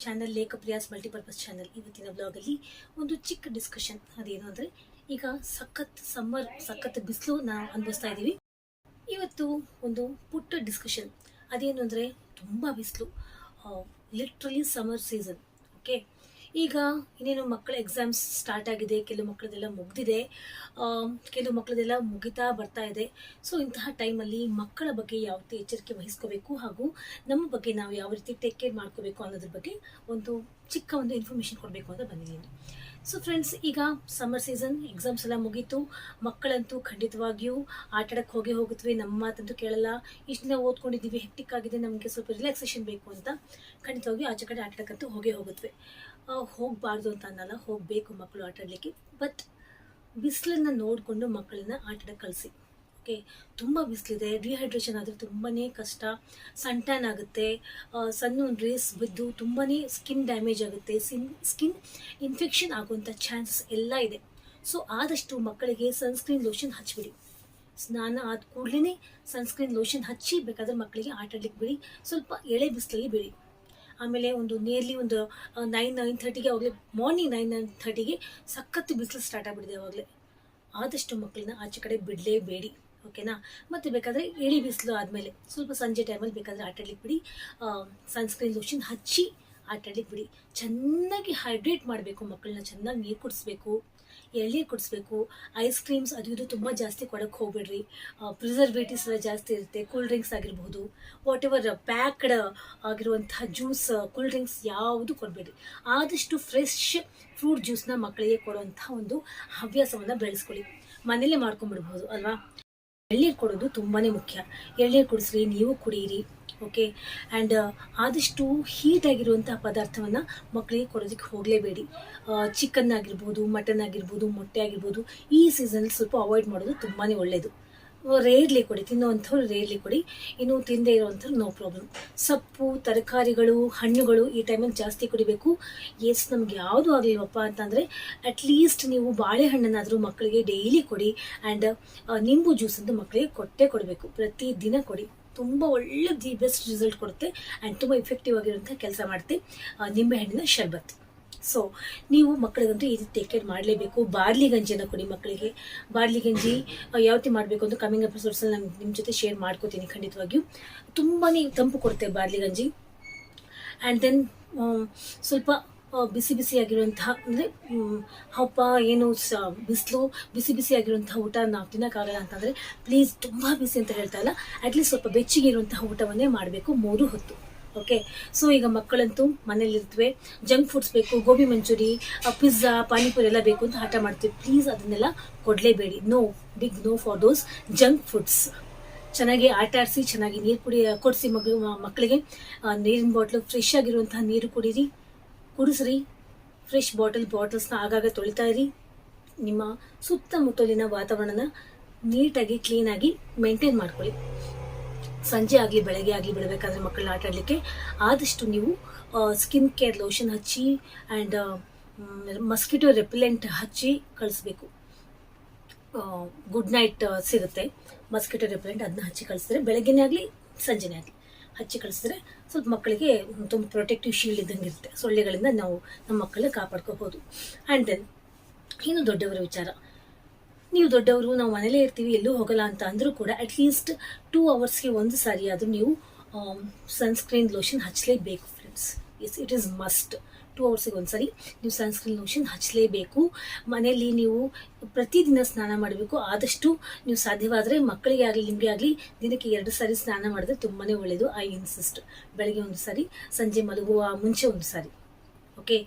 Channel Lekha Priya's multipurpose channel ಇವತ್ತಿನ ಬ್ಲಾಗಲ್ಲಿ ಒಂದು ಚಿಕ್ಕ ಡಿಸ್ಕಷನ್ ಅದೇನು ಅಂದರೆ, ಈಗ ಸಖತ್ ಸಮ್ಮರ್ ಸಖತ್ ಬಿಸಿಲು ನಾವು ಅನುಭವಿಸ್ತಾ ಇದ್ದೀವಿ. ಇವತ್ತು ಒಂದು ಪುಟ್ಟ ಡಿಸ್ಕಷನ್ ಅದೇನು ಅಂದರೆ, ತುಂಬ ಬಿಸಿಲು. ಲಿಟ್ರಲಿ ಸಮ್ಮರ್ ಸೀಸನ್ ಓಕೆ ಈಗ ಇನ್ನೇನು ಮಕ್ಕಳ ಎಕ್ಸಾಮ್ಸ್ ಸ್ಟಾರ್ಟ್ ಆಗಿದೆ, ಕೆಲವು ಮಕ್ಕಳದೆಲ್ಲ ಮುಗ್ದಿದೆ ಕೆಲವು ಮಕ್ಕಳದೆಲ್ಲ ಮುಗಿತಾ ಬರ್ತಾ ಇದೆ. ಸೊ ಇಂತಹ ಟೈಮಲ್ಲಿ ಮಕ್ಕಳ ಬಗ್ಗೆ ಯಾವ ರೀತಿ ಎಚ್ಚರಿಕೆ ವಹಿಸ್ಕೋಬೇಕು ಹಾಗೂ ನಮ್ಮ ಬಗ್ಗೆ ನಾವು ಯಾವ ರೀತಿ ಟೇಕ್ ಕೇರ್ ಮಾಡ್ಕೋಬೇಕು ಅನ್ನೋದ್ರ ಬಗ್ಗೆ ಒಂದು ಚಿಕ್ಕ ಒಂದು ಇನ್ಫಾರ್ಮೇಷನ್ ಕೊಡಬೇಕು ಅಂತ ಬಂದಿದ್ದೀನಿ. ಸೊ ಫ್ರೆಂಡ್ಸ್ ಈಗ ಸಮ್ಮರ್ ಸೀಸನ್ ಎಕ್ಸಾಮ್ಸ್ ಎಲ್ಲ ಮುಗೀತು. ಮಕ್ಕಳಂತೂ ಖಂಡಿತವಾಗಿಯೂ ಆಟಾಡಕ್ಕೆ ಹೋಗಿ ಹೋಗುತ್ತವೆ ನಮ್ಮ ಮಾತಂತೂ ಕೇಳಲ್ಲ. ಇಷ್ಟು ದಿನ ಓದ್ಕೊಂಡಿದ್ದೀವಿ ಹೆಕ್ಟಿಕ್ ಆಗಿದೆ, ನಮಗೆ ಸ್ವಲ್ಪ ರಿಲ್ಯಾಕ್ಸೇಷನ್ ಬೇಕು ಅಂತ. ಖಂಡಿತವಾಗಿಯೂ ಆಚೆ ಕಡೆ ಆಟಾಡಕ್ಕಂತೂ ಹೋಗೇ ಹೋಗುತ್ತವೆ ಹೋಗಬಾರ್ದು ಅಂತ ಅನ್ನಲ್ಲ, ಹೋಗಬೇಕು ಮಕ್ಕಳು ಆಟಾಡಲಿಕ್ಕೆ. ಬಟ್ ಬಿಸಿಲನ್ನು ನೋಡಿಕೊಂಡು ಮಕ್ಕಳನ್ನ ಆಟಾಡಕ್ಕೆ ಕಳಿಸಿ ಓಕೆ ತುಂಬ ಬಿಸಿಲಿದೆ. ಡಿಹೈಡ್ರೇಷನ್ ಆದರೆ ತುಂಬಾ ಕಷ್ಟ. ಸನ್ ಟ್ಯಾನ್ ಆಗುತ್ತೆ. ಸಣ್ಣ ರೇಸ್ ಬಿದ್ದು ತುಂಬಾ ಸ್ಕಿನ್ ಡ್ಯಾಮೇಜ್ ಆಗುತ್ತೆ. ಸಿನ್ ಸ್ಕಿನ್ ಇನ್ಫೆಕ್ಷನ್ ಆಗುವಂಥ ಚಾನ್ಸಸ್ ಎಲ್ಲ ಇದೆ. ಸೊ ಆದಷ್ಟು ಮಕ್ಕಳಿಗೆ ಸನ್ಸ್ಕ್ರೀನ್ ಲೋಷನ್ ಹಚ್ಚಿಬಿಡಿ ಸ್ನಾನ ಆದ ಕೂಡಲೇ ಸನ್ಸ್ಕ್ರೀನ್ ಲೋಷನ್ ಹಚ್ಚಿ ಬೇಕಾದ್ರೆ ಮಕ್ಕಳಿಗೆ ಆಟಾಡ್ಲಿಕ್ಕೆ ಬಿಡಿ. ಸ್ವಲ್ಪ ಎಳೆ ಬಿಸಿಲಲ್ಲಿ ಬಿಡಿ. ಆಮೇಲೆ ಒಂದು ನಿಯರ್ಲಿ ಒಂದು ನೈನ್ ನೈನ್ ಥರ್ಟಿಗೆ ಅವಾಗಲೇ ಮಾರ್ನಿಂಗ್ ನೈನ್ ನೈನ್ ಥರ್ಟಿಗೆ ಸಖತ್ತು ಬಿಸಿಲು ಸ್ಟಾರ್ಟ್ ಆಗಿಬಿಡಿದೆ ಅವಾಗಲೇ. ಆದಷ್ಟು ಮಕ್ಕಳನ್ನ ಆಚೆ ಕಡೆ ಬಿಡಲೇಬೇಡಿ. ಓಕೆನಾ? ಮತ್ತು ಬೇಕಾದರೆ ಇಳಿ ಬಿಸಿಲು ಆದಮೇಲೆ, ಸ್ವಲ್ಪ ಸಂಜೆ ಟೈಮಲ್ಲಿ ಬೇಕಾದರೆ ಆಟಾಡ್ಲಿಕ್ಕೆ ಬಿಡಿ. ಸನ್ಸ್ಕ್ರೀನ್ ಲೋಷನ್ ಹಚ್ಚಿ ಆಟಾಡ್ಲಿಕ್ಕೆ ಬಿಡಿ. ಚೆನ್ನಾಗಿ ಹೈಡ್ರೇಟ್ ಮಾಡಬೇಕು ಮಕ್ಕಳನ್ನ, ಚೆನ್ನಾಗಿ ನೀರು ಕುಡಿಸ್ಬೇಕು, ಎಳ್ನೀರು ಕುಡಿಸ್ಬೇಕು. ಐಸ್ ಕ್ರೀಮ್ಸ್ ಅದು ಇದು ತುಂಬ ಜಾಸ್ತಿ ಕೊಡೋಕ್ಕೆ ಹೋಗ್ಬೇಡ್ರಿ. ಪ್ರಿಸರ್ವೇಟಿವ್ಸ್ ಎಲ್ಲ ಜಾಸ್ತಿ ಇರುತ್ತೆ ಕೂಲ್ ಡ್ರಿಂಕ್ಸ್ ಆಗಿರ್ಬೋದು. ವಾಟ್ ಎವರ್ ಪ್ಯಾಕ್ಡ್ ಆಗಿರುವಂತಹ ಜ್ಯೂಸ್ ಕೂಲ್ ಡ್ರಿಂಕ್ಸ್ ಯಾವುದು ಕೊಡಬೇಡ್ರಿ. ಆದಷ್ಟು ಫ್ರೆಶ್ ಫ್ರೂಟ್ ಜ್ಯೂಸ್ನ ಮಕ್ಕಳಿಗೆ ಕೊಡುವಂಥ ಒಂದು ಹವ್ಯಾಸವನ್ನು ಬೆಳೆಸ್ಕೊಳ್ಳಿ. ಮನೇಲೆ ಮಾಡ್ಕೊಂಡ್ಬಿಡ್ಬೋದು, ಅಲ್ವಾ? ಎಳ್ನೀರು ಕೊಡೋದು ತುಂಬಾ ಮುಖ್ಯ. ಎಳ್ನೀರು ಕುಡಿಸ್ರಿ, ನೀವು ಕುಡಿಯಿರಿ ಓಕೆ ಆ್ಯಂಡ್ ಆದಷ್ಟು ಹೀಟ್ ಆಗಿರುವಂತಹ ಪದಾರ್ಥವನ್ನು ಮಕ್ಕಳಿಗೆ ಕೊಡೋದಕ್ಕೆ ಹೋಗಲೇಬೇಡಿ. ಚಿಕನ್ ಆಗಿರ್ಬೋದು ಮಟನ್ ಆಗಿರ್ಬೋದು, ಮೊಟ್ಟೆ ಆಗಿರ್ಬೋದು, ಈ ಸೀಸನಲ್ಲಿ ಸ್ವಲ್ಪ ಅವಾಯ್ಡ್ ಮಾಡೋದು ತುಂಬಾ ಒಳ್ಳೆಯದು ರೇರ್ಲಿ ಕೊಡಿ, ತಿನ್ನುವಂಥವ್ರು ರೇರ್ಲಿ ಕೊಡಿ. ಇನ್ನು ತಿಂದೇ ಇರುವಂಥವ್ರು ನೋ ಪ್ರಾಬ್ಲಮ್. ಸೊಪ್ಪು, ತರಕಾರಿಗಳು, ಹಣ್ಣುಗಳು ಈ ಟೈಮಲ್ಲಿ ಜಾಸ್ತಿ ಕುಡಿಬೇಕು. ಎಸ್ ನಮ್ಗೆ ಯಾವುದು ಆಗಲಿಲ್ವಪ್ಪ ಅಂತಂದರೆ ಅಟ್ಲೀಸ್ಟ್ ನೀವು ಬಾಳೆಹಣ್ಣನ್ನಾದರೂ ಮಕ್ಕಳಿಗೆ ಡೈಲಿ ಕೊಡಿ ಆ್ಯಂಡ್ ನಿಂಬು ಜ್ಯೂಸ್ ಅಂತೂ ಮಕ್ಕಳಿಗೆ ಕೊಟ್ಟೇ ಕೊಡಬೇಕು. ಪ್ರತಿ ದಿನ ಕೊಡಿ. ತುಂಬ ಒಳ್ಳೆ ದಿ ಬೆಸ್ಟ್ ರಿಸಲ್ಟ್ ಕೊಡುತ್ತೆ ಆ್ಯಂಡ್ ತುಂಬ ಇಫೆಕ್ಟಿವ್ ಆಗಿರುವಂಥ ಕೆಲಸ ಮಾಡುತ್ತೆ ನಿಂಬೆಹಣ್ಣಿನ ಶರ್ಬತ್. ಸೊ ನೀವು ಮಕ್ಕಳಿಗಂತೂ ಈ ಟೇಕ್ ಕೇರ್ ಮಾಡಲೇಬೇಕು. ಬಾರ್ಲಿ ಗಂಜಿಯನ್ನು ಕೊಡಿ ಮಕ್ಕಳಿಗೆ. ಬಾರ್ಲಿ ಗಂಜಿ ಯಾವ ರೀತಿ ಮಾಡಬೇಕು ಅಂತ ಕಮಿಂಗ್ ಎಪಿಸೋಡ್ಸಲ್ಲಿ ನಾನು ನಿಮ್ಮ ಜೊತೆ ಶೇರ್ ಮಾಡ್ಕೋತೀನಿ ಖಂಡಿತವಾಗಿಯೂ. ತುಂಬಾ ತಂಪು ಕೊಡುತ್ತೆ ಬಾರ್ಲಿ ಗಂಜಿ. ಆ್ಯಂಡ್ ದೆನ್ ಸ್ವಲ್ಪ ಬಿಸಿ ಬಿಸಿಯಾಗಿರುವಂತಹ, ಅಂದರೆ ಹಪ್ಪ, ಏನು ಸ, ಬಿಸಿಲು, ಬಿಸಿ ಬಿಸಿ ಆಗಿರುವಂತಹ ಊಟ ನಾವು ತಿನ್ನೋಕ್ಕಾಗಲ್ಲ ಅಂತಂದರೆ ಪ್ಲೀಸ್ ತುಂಬ ಬಿಸಿ ಅಂತ ಹೇಳ್ತಾ ಇಲ್ಲ. ಅಟ್ಲೀಸ್ಟ್ ಸ್ವಲ್ಪ ಬೆಚ್ಚಗೆ ಇರುವಂತಹ ಊಟವನ್ನೇ ಮಾಡಬೇಕು, ಮೂರು ಹೊತ್ತು. ಓಕೆ ಸೊ ಈಗ ಮಕ್ಕಳಂತೂ ಮನೇಲಿರ್ತವೆ ಜಂಕ್ ಫುಡ್ಸ್ ಬೇಕು, ಗೋಬಿ ಮಂಚೂರಿ ಪಿಜ್ಜಾ ಪಾನಿಪುರಿ ಎಲ್ಲ ಬೇಕು ಅಂತ ಹಠ ಮಾಡ್ತೀವಿ. ಪ್ಲೀಸ್ ಅದನ್ನೆಲ್ಲ ಕೊಡಲೇಬೇಡಿ. No big no for those junk foods ಚೆನ್ನಾಗಿ ಆಟ ಆಡಿಸಿ ಚೆನ್ನಾಗಿ ನೀರು ಕುಡಿ ಕೊಡಿಸಿ ಮಗಳು ಮಕ್ಕಳಿಗೆ. ನೀರಿನ ಬಾಟ್ಲು ಫ್ರೆಶ್ ಆಗಿರುವಂತಹ ನೀರು ಕುಡೀರಿ. ಕುಡಿಸ್ರಿ. ಫ್ರೆಶ್ ಬಾಟಲ್ ಬಾಟಲ್ಸ್ನ ಆಗಾಗ ತೊಳಿತಾ ಇರಿ. ನಿಮ್ಮ ಸುತ್ತಮುತ್ತಲಿನ ವಾತಾವರಣನ ನೀಟಾಗಿ ಕ್ಲೀನಾಗಿ ಮೇಂಟೈನ್ ಮಾಡ್ಕೊಳ್ಳಿ. ಸಂಜೆ ಆಗಲಿ, ಬೆಳಗ್ಗೆ ಆಗಲಿ ಬಿಡಬೇಕಾದ್ರೆ ಮಕ್ಕಳನ್ನ ಆಟ ಆಡಲಿಕ್ಕೆ ಆದಷ್ಟು ನೀವು ಸ್ಕಿನ್ ಕೇರ್ ಲೋಷನ್ ಹಚ್ಚಿ ಆ್ಯಂಡ್ ಮಸ್ಕಿಟೋ ರೆಪಿಲೆಂಟ್ ಹಚ್ಚಿ ಕಳಿಸ್ಬೇಕು. ಗುಡ್ ನೈಟ್ ಸಿಗುತ್ತೆ. ಮಸ್ಕಿಟೋ ರೆಪಲೆಂಟ್ ಅದನ್ನ ಹಚ್ಚಿ ಕಳಿಸಿದ್ರೆ ಬೆಳಗ್ಗೆನೇ ಆಗಲಿ, ಸಂಜೆನೇ ಆಗಲಿ ಹಚ್ಚಿ ಕಳಿಸಿದ್ರೆ ಸ್ವಲ್ಪ ಮಕ್ಕಳಿಗೆ ತುಂಬ ಪ್ರೊಟೆಕ್ಟಿವ್ ಶೀಲ್ಡ್ ಇದ್ದಂಗೆ ಇರುತ್ತೆ. ಸೊಳ್ಳೆಗಳಿಂದ ನಾವು ನಮ್ಮ ಮಕ್ಕಳನ್ನ ಕಾಪಾಡ್ಕೋಬೋದು. ಆ್ಯಂಡ್ ದೆನ್ ಇನ್ನು ದೊಡ್ಡವರ ವಿಚಾರ. ನೀವು ದೊಡ್ಡವರು, ನಾವು ಮನೇಲೇ ಇರ್ತೀವಿ, ಎಲ್ಲೂ ಹೋಗಲ್ಲ ಅಂತ ಅಂದರೂ ಕೂಡ ಅಟ್ಲೀಸ್ಟ್ ಟೂ ಅವರ್ಸ್ಗೆ ಒಂದು ಸಾರಿ ಆದರೂ ನೀವು sunscreen lotion ಹಚ್ಚಲೇಬೇಕು friends is it is must two ಅವರ್ಸಿಗೆ ಒಂದು ಸಾರಿ ನೀವು ಸನ್ಸ್ಕ್ರೀನ್ ಲೋಷನ್ ಹಚ್ಚಲೇಬೇಕು ಮನೆಯಲ್ಲಿ ನೀವು ಪ್ರತಿದಿನ ಸ್ನಾನ ಮಾಡಬೇಕು. ಆದಷ್ಟು ನೀವು ಸಾಧ್ಯವಾದರೆ ಮಕ್ಕಳಿಗೆ ಆಗಲಿ, ನಿಮಗೆ ಆಗಲಿ ದಿನಕ್ಕೆ ಎರಡು ಸಾರಿ ಸ್ನಾನ ಮಾಡಿದ್ರೆ ತುಂಬಾ ಒಳ್ಳೆಯದು ಐ ಇನ್ಸಿಸ್ಟ್ ಬೆಳಗ್ಗೆ ಒಂದು ಸಾರಿ, ಸಂಜೆ ಮಲಗುವ ಮುಂಚೆ ಒಂದು ಸಾರಿ. ಓಕೆ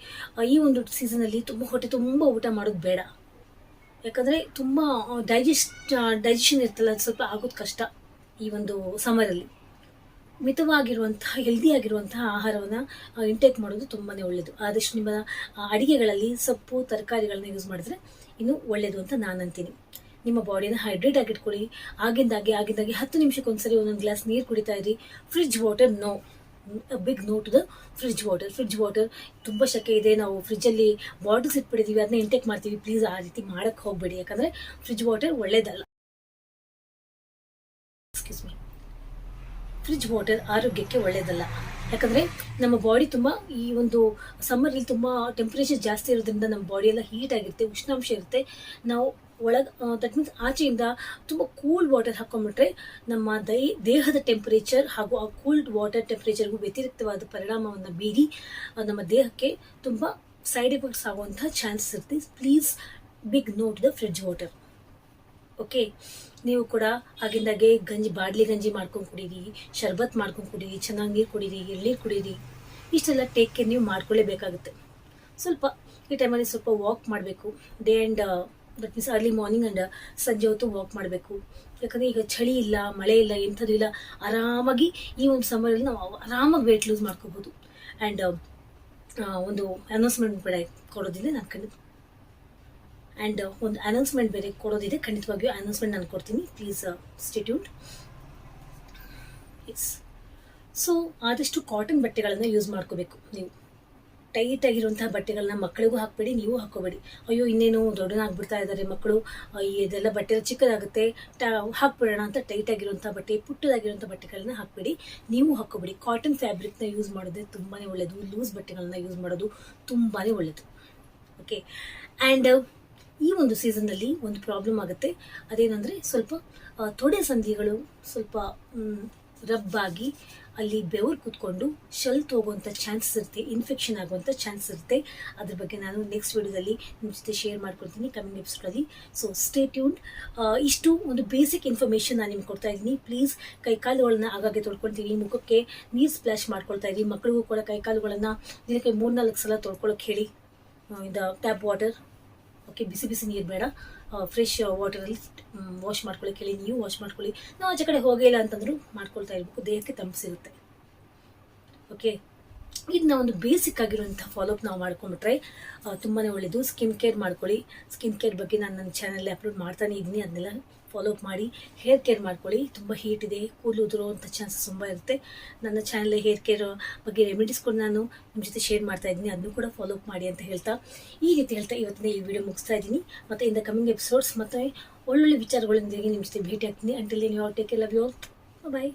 ಈ ಒಂದು ಸೀಸನಲ್ಲಿ ತುಂಬ, ಹೊಟ್ಟೆ ತುಂಬ ಊಟ ಮಾಡೋದು ಬೇಡ. ಯಾಕಂದರೆ ತುಂಬ ಡೈಜೆಸ್ಟ್ ಡೈಜೆಷನ್ ಇರ್ತಲ್ಲ ಅದು ಸ್ವಲ್ಪ ಆಗೋದು ಕಷ್ಟ ಈ ಒಂದು ಸಮರಲ್ಲಿ ಮಿತವಾಗಿರುವಂತಹ ಹೆಲ್ದಿ ಆಗಿರುವಂತಹ ಆಹಾರವನ್ನು ಇಂಟೇಕ್ ಮಾಡೋದು ತುಂಬಾ ಒಳ್ಳೆಯದು ಆದಷ್ಟು ನಿಮ್ಮ ಅಡಿಗೆಗಳಲ್ಲಿ ಸೊಪ್ಪು, ತರಕಾರಿಗಳನ್ನ ಯೂಸ್ ಮಾಡಿದ್ರೆ ಇನ್ನೂ ಒಳ್ಳೆಯದು ಅಂತ ನಾನು ಅಂತೀನಿ ನಿಮ್ಮ ಬಾಡಿನ ಹೈಡ್ರೇಟ್ ಆಗಿಟ್ಕೊಳ್ಳಿ. ಆಗಿಂದಾಗೆ ಆಗಿಂದಾಗೆ ಹತ್ತು ನಿಮಿಷಕ್ಕೆ ಒಂದ್ಸರಿ ಒಂದೊಂದು ಗ್ಲಾಸ್ ನೀರು ಕುಡಿತಾ ಇರಿ. Fridge water no big no to the fridge water fridge water ತುಂಬ ಶಕೆ ಇದೆ. ನಾವು ಫ್ರಿಜ್ಜಲ್ಲಿ ಬಾಟಲ್ಸ್ ಇಟ್ಬಿಟ್ಟಿದ್ದೀವಿ ಅದನ್ನ ಇಂಟೇಕ್ ಮಾಡ್ತೀವಿ. ಪ್ಲೀಸ್ ಆ ರೀತಿ ಮಾಡೋಕ್ಕೆ ಹೋಗಬೇಡಿ. ಯಾಕಂದರೆ ಫ್ರಿಜ್ ವಾಟರ್ ಒಳ್ಳೇದಲ್ಲ. ಎಕ್ಸ್ಕ್ಯೂಸ್ ಮೀ ಫ್ರಿಡ್ಜ್ ವಾಟರ್ ಆರೋಗ್ಯಕ್ಕೆ ಒಳ್ಳೆಯದಲ್ಲ ಯಾಕಂದರೆ ನಮ್ಮ ಬಾಡಿ ತುಂಬ ಈ ಒಂದು ಸಮ್ಮರಲ್ಲಿ ತುಂಬ ಟೆಂಪ್ರೇಚರ್ ಜಾಸ್ತಿ ಇರೋದ್ರಿಂದ ನಮ್ಮ ಬಾಡಿ ಎಲ್ಲ ಹೀಟ್ ಆಗಿರುತ್ತೆ, ಉಷ್ಣಾಂಶ ಇರುತ್ತೆ. ನಾವು ಒಳಗೆ ದಟ್ ಮೀನ್ಸ್ ಆಚೆಯಿಂದ ತುಂಬ ಕೂಲ್ ವಾಟರ್ ಹಾಕೊಂಡ್ಬಿಟ್ರೆ ನಮ್ಮ ದೈ, ದೇಹದ ಟೆಂಪರೇಚರ್ ಹಾಗೂ ಆ ಕೂಲ್ಡ್ ವಾಟರ್ ಟೆಂಪರೇಚರ್ಗೂ ವ್ಯತಿರಿಕ್ತವಾದ ಪರಿಣಾಮವನ್ನು ಬೀರಿ ನಮ್ಮ ದೇಹಕ್ಕೆ ತುಂಬ ಸೈಡ್ ಎಫೆಕ್ಟ್ಸ್ ಆಗುವಂಥ ಚಾನ್ಸಸ್ ಇರುತ್ತೆ. Please big note the fridge water okay ನೀವು ಕೂಡ ಆಗಿಂದಾಗೆ ಗಂಜಿ, ಬಾಡ್ಲಿ ಗಂಜಿ ಮಾಡ್ಕೊಂಡು ಕುಡೀರಿ, ಶರ್ಬತ್ ಮಾಡ್ಕೊಂಡು ಕುಡೀರಿ, ಚೆನ್ನಾಗಿ ನೀರು ಕುಡೀರಿ, ಎಳ್ನೀರು ಕುಡೀರಿ, ಇಷ್ಟೆಲ್ಲ ಟೇಕ್ ಕೇರ್ ನೀವು ಮಾಡ್ಕೊಳ್ಳೇಬೇಕಾಗುತ್ತೆ. ಸ್ವಲ್ಪ ಈ ಟೈಮಲ್ಲಿ ಸ್ವಲ್ಪ ವಾಕ್ ಮಾಡಬೇಕು. Day and that means early morning and ಸಂಜೆ ಹೊತ್ತು ವಾಕ್ ಮಾಡಬೇಕು. ಯಾಕಂದರೆ ಈಗ ಚಳಿ ಇಲ್ಲ, ಮಳೆ ಇಲ್ಲ, ಎಂಥದ್ದು ಇಲ್ಲ, ಆರಾಮಾಗಿ ಈ ಒಂದು ಸಮ್ಮರಲ್ಲಿ ನಾವು ಆರಾಮಾಗಿ ವೆಯ್ಟ್ ಲೂಸ್ ಮಾಡ್ಕೋಬೋದು. ಆ್ಯಂಡ್ ಒಂದು ಅನೌನ್ಸ್ಮೆಂಟ್ ಬೇರೆ ಕೊಡೋದಿದೆ ನಾನು ಖಂಡಿತ. ಆ್ಯಂಡ್ ಒಂದು ಅನೌನ್ಸ್ಮೆಂಟ್ ಬೇರೆ ಕೊಡೋದಿದೆ, ಖಂಡಿತವಾಗಿಯೂ ಅನೌನ್ಸ್ಮೆಂಟ್ ನಾನು ಕೊಡ್ತೀನಿ. ಪ್ಲೀಸ್ ಸ್ಟಿಟ್ಯೂಟ್ ಎಸ್ ಸೊ ಆದಷ್ಟು ಕಾಟನ್ ಬಟ್ಟೆಗಳನ್ನು ಯೂಸ್ ಮಾಡ್ಕೋಬೇಕು ನೀವು. ಟೈಟ್ ಆಗಿರುವಂತಹ ಬಟ್ಟೆಗಳನ್ನ ಮಕ್ಕಳಿಗೂ ಹಾಕಬೇಡಿ, ನೀವು ಹಾಕೋಬೇಡಿ ಅಯ್ಯೋ, ಇನ್ನೇನು ದೊಡ್ಡನಾಗ್ಬಿಡ್ತಾ ಇದ್ದಾರೆ ಮಕ್ಕಳು. ಇದೆಲ್ಲ ಬಟ್ಟೆ ಚಿಕ್ಕದಾಗುತ್ತೆ. ಹಾಕ್ಬಿಡೋಣ ಅಂತ ಟೈಟ್ ಆಗಿರುವಂತಹ ಬಟ್ಟೆ ಪುಟ್ಟದಾಗಿರುವಂಥ ಬಟ್ಟೆಗಳನ್ನ ಹಾಕಬೇಡಿ. ನೀವು ಹಾಕೋಬೇಡಿ ಕಾಟನ್ ಫ್ಯಾಬ್ರಿಕ್ನ ಯೂಸ್ ಮಾಡೋದೇ ತುಂಬಾ ಒಳ್ಳೆಯದು ಲೂಸ್ ಬಟ್ಟೆಗಳನ್ನ ಯೂಸ್ ಮಾಡೋದು ತುಂಬಾ ಒಳ್ಳೆಯದು ಓಕೆ? ಆ್ಯಂಡ್ ಈ ಒಂದು ಸೀಸನ್ನಲ್ಲಿ ಒಂದು ಪ್ರಾಬ್ಲಮ್ ಆಗುತ್ತೆ. ಅದೇನೆಂದರೆ ಸ್ವಲ್ಪ ತೊಡೆ ಸಂಧಿಗಳು ಸ್ವಲ್ಪ ರಬ್ ಆಗಿ ಅಲ್ಲಿ ಬೆವರು ಕೂತ್ಕೊಂಡು ಶಲ್ತ್ ಹೋಗುವಂಥ ಚಾನ್ಸಸ್ ಇರುತ್ತೆ ಇನ್ಫೆಕ್ಷನ್ ಆಗುವಂಥ ಚಾನ್ಸ್ ಇರುತ್ತೆ. ಅದ್ರ ಬಗ್ಗೆ ನಾನು ನೆಕ್ಸ್ಟ್ ವಿಡಿಯೋದಲ್ಲಿ ನಿಮ್ಮ ಜೊತೆ ಶೇರ್ ಮಾಡ್ಕೊಳ್ತೀನಿ ಕಮಿಂಗ್ ಎಪಿಸೋಡಲ್ಲಿ ಸೊ ಸ್ಟೇ ಟ್ಯೂನ್ಡ್ ಇಷ್ಟು ಒಂದು ಬೇಸಿಕ್ ಇನ್ಫಾರ್ಮೇಷನ್ ನಾನು ನಿಮ್ಗೆ ಕೊಡ್ತಾ ಇದ್ದೀನಿ. ಪ್ಲೀಸ್ ಕೈಕಾಲುಗಳನ್ನ ಆಗಾಗ್ಗೆ ತೊಳ್ಕೊಳ್ತೀವಿ ಮುಖಕ್ಕೆ ನೀರು ಸ್ಪ್ಲಾಶ್ ಮಾಡ್ಕೊಳ್ತಾ ಇದ್ದೀನಿ ಮಕ್ಕಳಿಗೂ ಕೂಡ ಕೈಕಾಲುಗಳನ್ನು ದಿನಕ್ಕೆ ಮೂರ್ನಾಲ್ಕು ಸಲ ತೊಳ್ಕೊಳ್ಳೋಕೆ ಹೇಳಿ. ಇದು ಟ್ಯಾಪ್ ವಾಟರ್ ಓಕೆ, ಬಿಸಿ ಬಿಸಿ ನೀರು ಬೇಡ. ಫ್ರೆಶ್ ವಾಟರಲ್ಲಿ ವಾಶ್ ಮಾಡ್ಕೊಳ್ಳಿ ಕೇಳಿ ನೀವು ವಾಶ್ ಮಾಡ್ಕೊಳ್ಳಿ. ನಾವು ಆಚೆ ಕಡೆ ಹೋಗೇ ಇಲ್ಲ ಅಂತಂದರೂ ಮಾಡ್ಕೊಳ್ತಾ ಇರಬೇಕು. ದೇಹಕ್ಕೆ ತಂಪು ಸಿಗುತ್ತೆ. ಓಕೆ? ಇದನ್ನ ಒಂದು ಬೇಸಿಕ್ ಆಗಿರುವಂಥ ಫಾಲೋಅಪ್ ನಾವು ಮಾಡ್ಕೊಂಡ್ಬಿಟ್ರೆ ತುಂಬಾ ಒಳ್ಳೇದು. ಸ್ಕಿನ್ ಕೇರ್ ಮಾಡ್ಕೊಳ್ಳಿ. ಸ್ಕಿನ್ ಕೇರ್ ಬಗ್ಗೆ ನಾನು ನನ್ನ ಚಾನಲ್ ಅಪ್ಲೋಡ್ ಮಾಡ್ತಾನೆ ಇದ್ದೀನಿ. ಅದನ್ನೆಲ್ಲ ಫಾಲೋಅಪ್ ಮಾಡಿ. ಹೇರ್ ಕೇರ್ ಮಾಡ್ಕೊಳ್ಳಿ. ತುಂಬ ಹೀಟ್ ಇದೆ. ಕೂದಲು ಉದುರುವಂಥ ಚಾನ್ಸಸ್ ತುಂಬ ಇರುತ್ತೆ. ನನ್ನ ಚಾನಲ್ ಹೇರ್ ಕೇರ್ ಬಗ್ಗೆ ರೆಮಿಡೀಸ್ ಕೂಡ ನಾನು ನಿಮ್ಮ ಜೊತೆ ಶೇರ್ ಮಾಡ್ತಾ ಇದ್ದೀನಿ. ಅದನ್ನು ಕೂಡ ಫಾಲೋಅಪ್ ಮಾಡಿ ಅಂತ ಹೇಳ್ತಾ. ಈ ರೀತಿ ಹೇಳ್ತಾ ಇವತ್ತಿನ ಈ ವಿಡಿಯೋ ಮುಗಿಸ್ತಾ ಇದ್ದೀನಿ. ಮತ್ತು ಇಂದ ಕಮಿಂಗ್ ಎಪಿಸೋಡ್ಸ್ ಮತ್ತು ಒಳ್ಳೊಳ್ಳೆ ವಿಚಾರಗಳೊಂದಿಗೆ ನಿಮ್ಮ ಜೊತೆ ಭೇಟಿ ಆಗ್ತೀನಿ. ಅಂಟಿಲ್ ನೀವು ಟೇಕ್ ಲವ್ ಯು ಬಾಯ್